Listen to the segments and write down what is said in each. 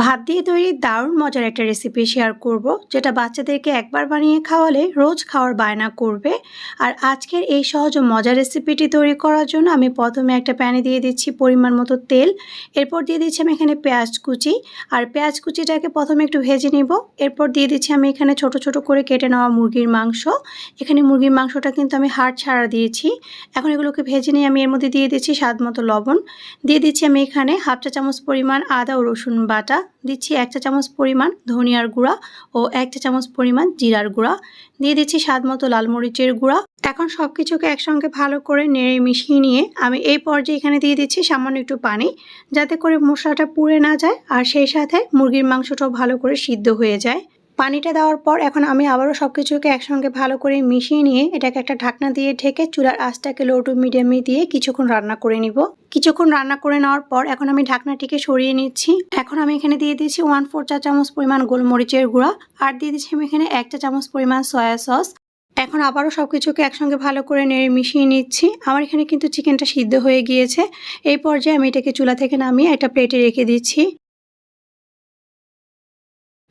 ভাত দিয়ে তৈরি দারুণ মজার একটা রেসিপি শেয়ার করব, যেটা বাচ্চাদেরকে একবার বানিয়ে খাওয়ালে রোজ খাওয়ার বায়না করবে। আর আজকের এই সহজ মজার রেসিপিটি তৈরি করার জন্য আমি প্রথমে একটা প্যানে দিয়ে দিচ্ছি পরিমাণ মতো তেল। এরপর দিয়ে দিচ্ছি আমি এখানে পেঁয়াজ কুচি। আর পেঁয়াজ কুচিটাকে প্রথমে একটু ভেজে নিব। এরপর দিয়ে দিচ্ছি আমি এখানে ছোট ছোট করে কেটে নেওয়া মুরগির মাংস। এখানে মুরগির মাংসটা কিন্তু আমি হাড় ছাড়া দিয়েছি। এখন এগুলোকে ভেজে নিয়ে আমি এর মধ্যে দিয়ে দিচ্ছি স্বাদ মতো লবণ। দিয়ে দিচ্ছি আমি এখানে হাফ চা চামচ পরিমাণ আদা ও রসুন বাটা। দিচ্ছি এক চা চামচ পরিমাণ ধনিয়ার গুঁড়া ও এক চা চামচ পরিমাণ জিরার গুঁড়া। দিয়ে দিচ্ছি স্বাদ মতো লাল মরিচের গুঁড়া। এখন সব কিছুকে একসঙ্গে ভালো করে নেড়ে মিশিয়ে নিয়ে আমি এই পর্যায়ে এখানে দিয়ে দিচ্ছি সামান্য একটু পানি, যাতে করে মশলাটা পুড়ে না যায় আর সেই সাথে মুরগির মাংসটাও ভালো করে সিদ্ধ হয়ে যায়। পানিটা দেওয়ার পর এখন আমি আবারও সব কিছুকে একসঙ্গে ভালো করে মিশিয়ে নিয়ে এটাকে একটা ঢাকনা দিয়ে ঢেকে চুলার আঁচটাকে লো টু মিডিয়ামে দিয়ে কিছুক্ষণ রান্না করে নিব। কিছুক্ষণ রান্না করে নেওয়ার পর এখন আমি ঢাকনাটিকে সরিয়ে নিচ্ছি। এখন আমি এখানে দিয়ে দিয়েছি ওয়ান ফোর চা চামচ পরিমাণ গোলমরিচের গুঁড়া আর দিয়ে দিচ্ছি আমি এখানে এক চা চামচ পরিমাণ সয়া সস এখন আবারও সব কিছুকে একসঙ্গে ভালো করে নেড়ে মিশিয়ে নিচ্ছি। আমার এখানে কিন্তু চিকেনটা সিদ্ধ হয়ে গিয়েছে। এই পর্যায়ে আমি এটাকে চুলা থেকে নামিয়ে একটা প্লেটে রেখে দিচ্ছি।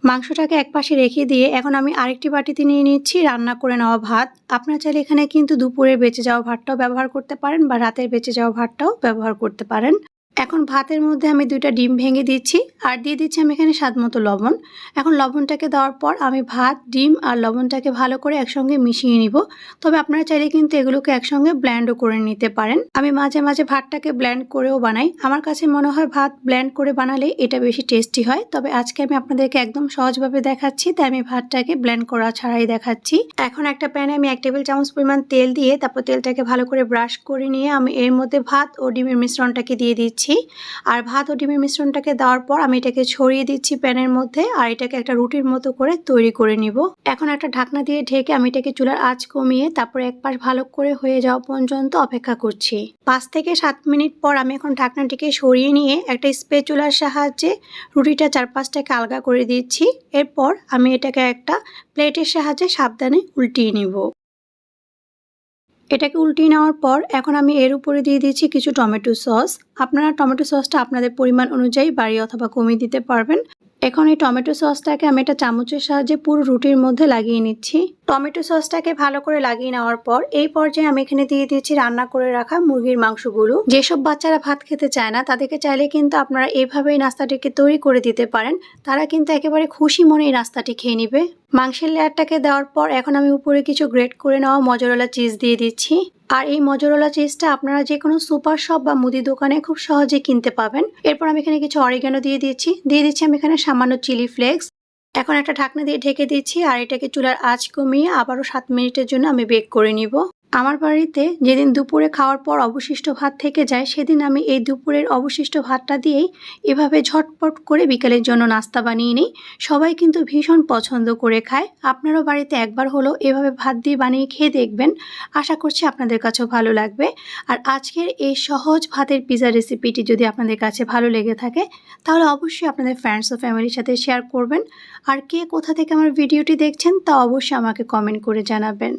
মাংসটাকে এক পাশে রেখে দিয়ে এখন আমি আরেকটি বাটিতে নিয়ে নিচ্ছি, রান্না করে নেওয়া ভাত। আপনার চাইলে এখানে কিন্তু দুপুরে বেঁচে যাওয়া ভাতটাও ব্যবহার করতে পারেন বা রাতের বেঁচে যাওয়া ভাতটাও ব্যবহার করতে পারেন। এখন ভাতের মধ্যে আমি দুইটা ডিম ভেঙে দিচ্ছি, আর দিয়ে দিচ্ছি আমি এখানে স্বাদ মতো লবণ। এখন লবণটাকে দেওয়ার পর আমি ভাত, ডিম আর লবণটাকে ভালো করে একসঙ্গে মিশিয়ে নিব। তবে আপনারা চাইলে কিন্তু এগুলোকে একসঙ্গে ব্ল্যান্ডও করে নিতে পারেন। আমি মাঝে মাঝে ভাতটাকে ব্ল্যান্ড করেও বানাই। আমার কাছে মনে হয় ভাত ব্ল্যান্ড করে বানালে এটা বেশি টেস্টি হয়। তবে আজকে আমি আপনাদেরকে একদম সহজভাবে দেখাচ্ছি, তাই আমি ভাতটাকে ব্ল্যান্ড করা ছাড়াই দেখাচ্ছি। এখন একটা প্যানে আমি এক টেবিল চামচ পরিমাণ তেল দিয়ে, তারপর তেলটাকে ভালো করে ব্রাশ করে নিয়ে আমি এর মধ্যে ভাত ও ডিমের মিশ্রণটাকে দিয়ে দিচ্ছি। আর ভাত ও ডিমের মিশ্রণটাকে দেওয়ার পর আমি এটাকে ছড়িয়ে দিচ্ছি প্যানের মধ্যে আর এটাকে একটা রুটির মতো করে তৈরি করে নিব। এখন একটা ঢাকনা দিয়ে ঢেকে আমি এটাকে চুলার আঁচ কমিয়ে তারপর এক পাশ ভালো করে হয়ে যাওয়া পর্যন্ত অপেক্ষা করছি। পাঁচ থেকে সাত মিনিট পর আমি এখন ঢাকনাটিকে সরিয়ে নিয়ে একটা স্পেচুলার সাহায্যে রুটিটা চার পাঁচটাকে আলগা করে দিচ্ছি। এরপর আমি এটাকে একটা প্লেটের সাহায্যে সাবধানে উল্টিয়ে নিব। এটাকে উল্টিয়ে নেওয়ার পর এখন আমি এর উপরে দিয়ে দিয়েছি কিছু টমেটো সস। আপনারা টমেটো সসটা আপনাদের পরিমাণ অনুযায়ী বাড়িয়ে অথবা কমিয়ে দিতে পারবেন। এখন এই টমেটো সসটাকে আমি একটা চামচের সাহায্যে পুরো রুটির মধ্যে লাগিয়ে নিচ্ছি। টমেটো সসটাকে ভালো করে লাগিয়ে নেওয়ার পর এই পর্যায়ে আমি এখানে দিয়ে দিয়েছি রান্না করে রাখা মুরগির মাংসগুলো। যেসব বাচ্চারা ভাত খেতে চায় না, তাদেরকে চাইলে কিন্তু আপনারা এইভাবেই নাস্তাটিকে তৈরি করে দিতে পারেন। তারা কিন্তু একেবারে খুশি মনে এই নাস্তাটি খেয়ে নিবে। মাংসের লেয়ারটাকে দেওয়ার পর এখন আমি উপরে কিছু গ্রেট করে নেওয়া মজরলা চিজ দিয়ে দিচ্ছি। আর এই মজরলা চিজটা আপনারা যে কোনো সুপার শপ বা মুদি দোকানে খুব সহজে কিনতে পাবেন। এরপর আমি এখানে কিছু অরিগানো দিয়ে দিয়েছি। দিয়ে দিচ্ছি আমি এখানে সামান্য চিলি ফ্লেক্স এখন একটা ঢাকনা দিয়ে ঢেকে দিচ্ছি আর এটাকে চুলার আঁচ কমিয়ে আবারও সাত মিনিটের জন্য আমি বেক করে নিব। আমার বাড়িতে যেদিন দুপুরে খাওয়ার পর অবশিষ্ট ভাত থেকে যায়, সেদিন আমি এই দুপুরের অবশিষ্ট ভাতটা দিয়েই এভাবে ঝটপট করে বিকালের জন্য নাস্তা বানিয়ে নিই। সবাই কিন্তু ভীষণ পছন্দ করে খায়। আপনারও বাড়িতে একবার হলো এভাবে ভাত দিয়ে বানিয়ে খেয়ে দেখবেন। আশা করছি আপনাদের কাছেও ভালো লাগবে। আর আজকের এই সহজ ভাতের পিজা রেসিপিটি যদি আপনাদের কাছে ভালো লেগে থাকে, তাহলে অবশ্যই আপনাদের ফ্রেন্ডস ও ফ্যামিলির সাথে শেয়ার করবেন। আর কে কোথা থেকে আমার ভিডিওটি দেখছেন, তা অবশ্যই আমাকে কমেন্ট করে জানাবেন।